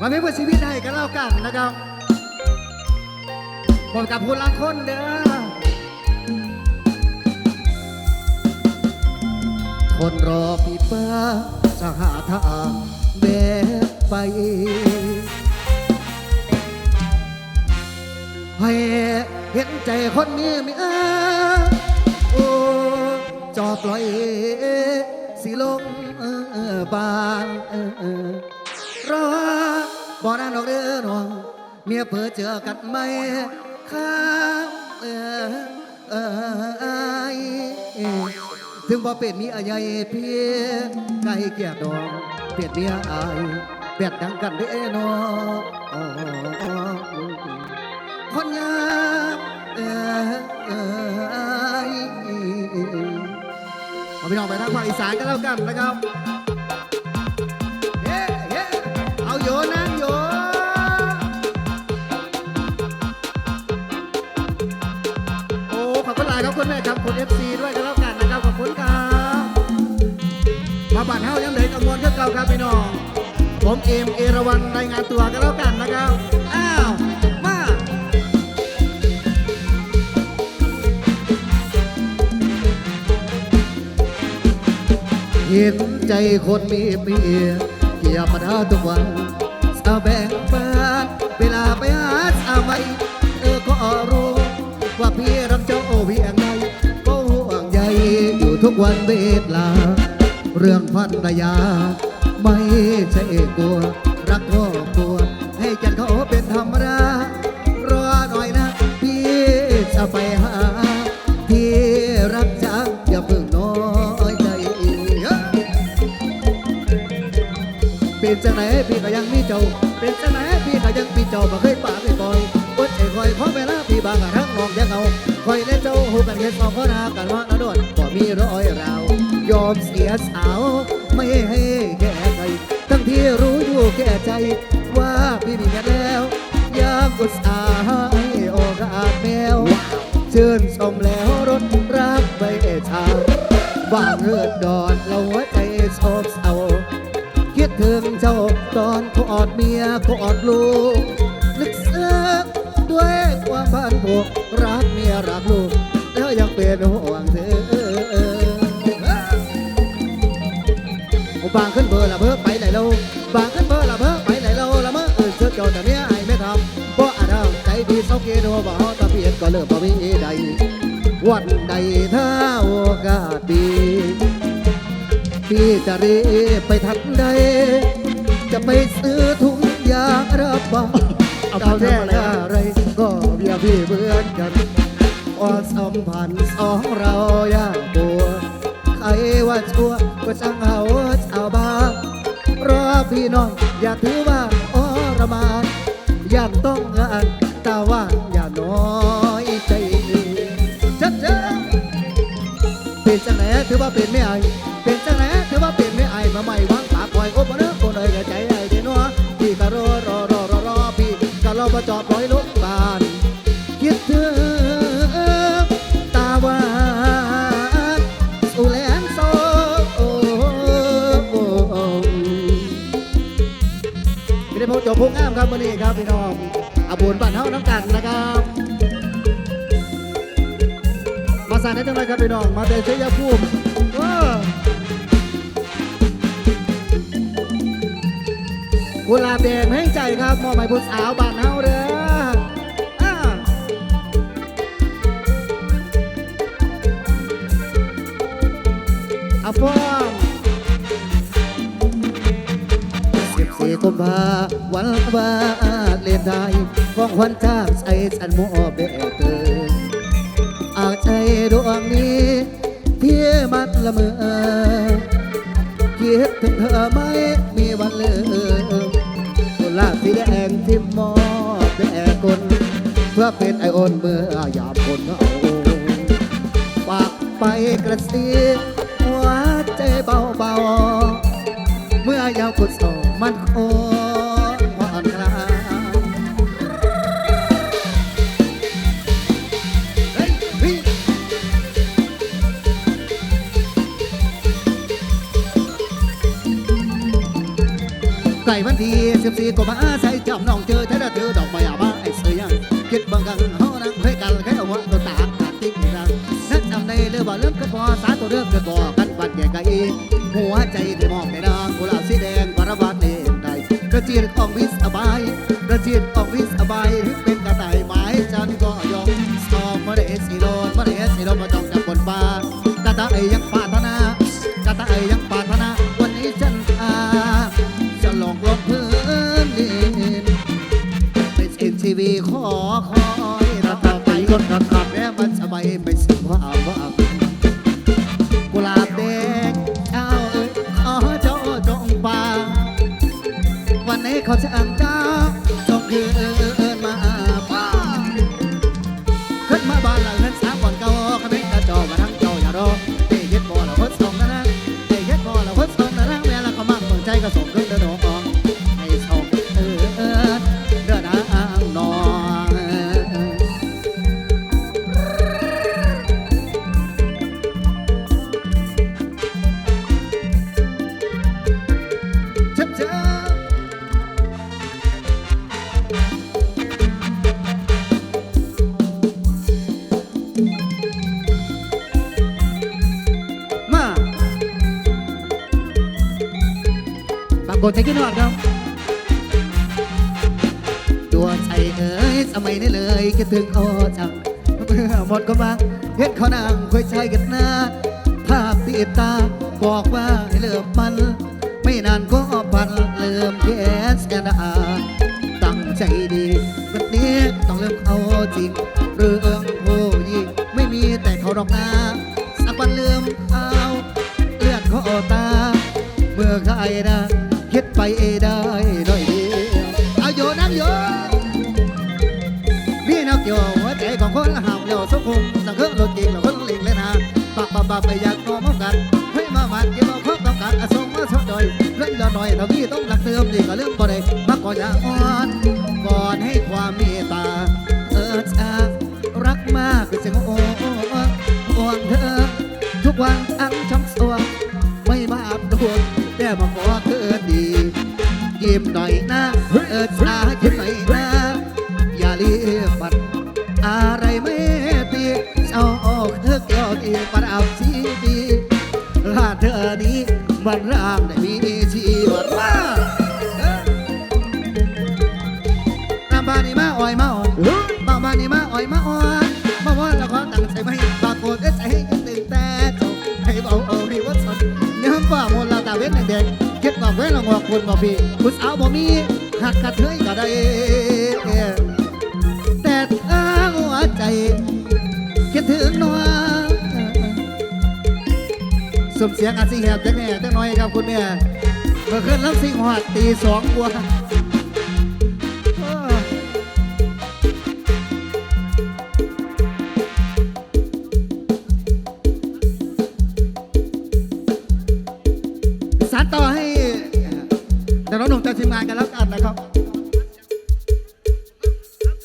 มาไม่เพื่อชีวิตให้กันแล้วกันนะครับบอกกับผู้ลังคนเด้อคนรอพี่ป้าจะหาทางแบกไป ให้เห็นใจคนนี้มีอาโอ้จอปล่อยสิลงบางรอ บ่นานดอกเด้อน้อง เมียเผื่อเจอกันไหมข้ามเออเออเอถึงบ่เป็นมียใหญ่เพียไก่เกียดองเปลี่ยนเมียอายเปลี่ยนดังกันเด้อน้องคนงามเออเออเอาพี่น้องไปทางภาคอีสานกันแล้วกันนะครับ คุณแม่ครับคุณเอฟซีด้วยกันแล้วกันนะครับขอบคุณครับมาบัตรเฮายังเหลือกังวลก็เก่าครับพี่น้องผมเอมเอราวันรายงานตัวกันแล้วกันนะครับอ้าวมาเห็นใจคนมีเมียเกี่ยวปัญหาทุกวันสาวแบง ทุกวันเวลา เรื่องพันรยา ไม่ใช่กลัว รักครอบครัว ให้จันเขาเป็นธรรมดารอหน่อยนะ พี่จะไปหา ที่รักจังอย่าเพิ่งน้อยใจเป็นจังไหนพี่ก็ยังมีเจ้า เป็นจังไหนพี่ก็ยังมีเจ้าบ่เคยป่าเคยปล่อยอดใจคอยขอเวลาพี่บางกะทั้งมองยังเอา คอยและเจ้าหูกันแค่สองคนหากันว่าละโดดบ่มีรอยเรายอมเสียสาว ไม่ให้แก่ใครทั้งที่รู้อยู่แก่ใจ ว่าพี่มีกันแล้วอยากอุตส่าห์ให้โอกาสแมวเชิญชมแล้วรถรักไปชาว่างเรือนดอนเราหัวใจโศกเศร้าคิดถึงเจ้าตอนกอดเมียกอดลูก ความพันผูกรักเมียรักลูก แล้วยังเป็นห่วงเธอบางขึ้นเบอร์ละเพิ่ไปไหนเราบางขึ้นเบอร์ละเพิ่ไปไหนเราละเมื่อเออเชื่อจ้าแต่เนี้ยไอ้ไม่ทำเพราะอาดาใจดีเศร้าเกโดบ่าวตะเพียนก็เลิกบ่มีใดวันใดถ้าโอกาสดีพี่จะรีไปทันใด จะไปซื้อถุงยางระบายเอาเขาแท้เลยอะไรก็ พี่เบื่อนกันว่าสัมพันธ์สองเราอย่าบัวใครว่าชั่วก็ช่างเอาชาวบ้านรอพี่น้องอย่าถือว่าอรมานย่างต้องงานตาว่างอย่าน้อยใจชัดเจนเป็นจังไหนถือว่าเป็น พงงามครับวันนี้ครับพี่น้องอาบุญบ้านเฮาน้ำกันนะครับ มาสั่นได้จังเลยครับพี่น้อง มาแต่ชัยภูมิกุหลาบแดงให้ใจครับมอบให้ผู้สาวบ้านเฮาเด้ออ่าอ สิบสี่กุมภาวันวาเลนไทน์ของขวัญจากใส่ฉันมอบแด่เธออาใจดวงนี้เที่มันละเมอคิดถึงเธอไหมมีวันเลืมกุหลาบสีแดงที่มอบแด่คนเพื่อเป็นไอโอนเมื่อยามคนเอาฝากไปกระซิบหัวใจเบาๆเมื่อยามกุศล มันโอนผ่อนคลายเฮ้ยเฮ้ยไก่วันที่สิบสี่ก็มาใส่จำน้องเจอถ้าได้เจอดอกไม้อาบ้าไอ้เสือยังคิดบางกังเฮานั่งคุยกันแค่เอาหัวตัวตาตาติ๊กรังนั่นจำในเรื่องบ่เริ่มก็พอสาตัวเริ่มก็พอกันบัดแก่ไก่หัวใจที่มอ จียนของวิสบายกระเจียนของวิสบายถึงเป็นกระต่ายไม้จันก็ยอมสอบมาได้สีโดนมาได้สีโดนมาจ้องจับบนฟ้ากระต่ายยังปาถนากระต่ายยังปาถนา วันนี้ฉันอาจะลองลงพื้นดินไปเอ็นทีวีขอคอยรัตไปรถรัตแกฏใจกินหอดครับตัวใจเอ๋ยสมัยนี้เลยคิดถึงโอจังเมื่อหมดก็มาเห็นเขานั่งคุยใจกันหน้า ภาพติดตาบอกว่าให้เลิกมัน ไม่นานก็พันเริ่มแค่สแกนอาตั้งใจดีวันนี้ต้องเริ่มเอาจริงเรื่องผู้หญิงไม่มีแต่เขาดอกนาสักวันเริ่มเอาเลือดเขาตา เมื่อใครนะ คิดไปได้หน่อยเดียวเอาโยนั่งโยมีนักโยหัวใจของคนหาวเดียวสุขุมสังเครื่องรถจริงแล้วคนหลิงเลยนะปากปากปากไปอยากมองมองกันให้มามันเกี่ยวข้องกับกันอสงมาชดดอยเล่นละหน่อยเท่าที่ต้องรักเติมดีก็เรื่องบ่ได้มาก่อนอย่าอ่อนก่อนให้ความเมตตาเออชารักมากคือเสียงโอ้ห่วงเธอทุกวันอังช้ำสวง ยิ้มหน่อยนะ ก็บบอกไว้ละงอกคนบ่พี่คุณสาบ่มีหักกระเทยก็ได้ แต่ถ้าหัวใจคิดถึงนัวสมเสียงอาจสิแหบจังแหน่จังน้อยครับคุณเนี่ยเมื่อคืนรับสิงหอดตีสองกว่า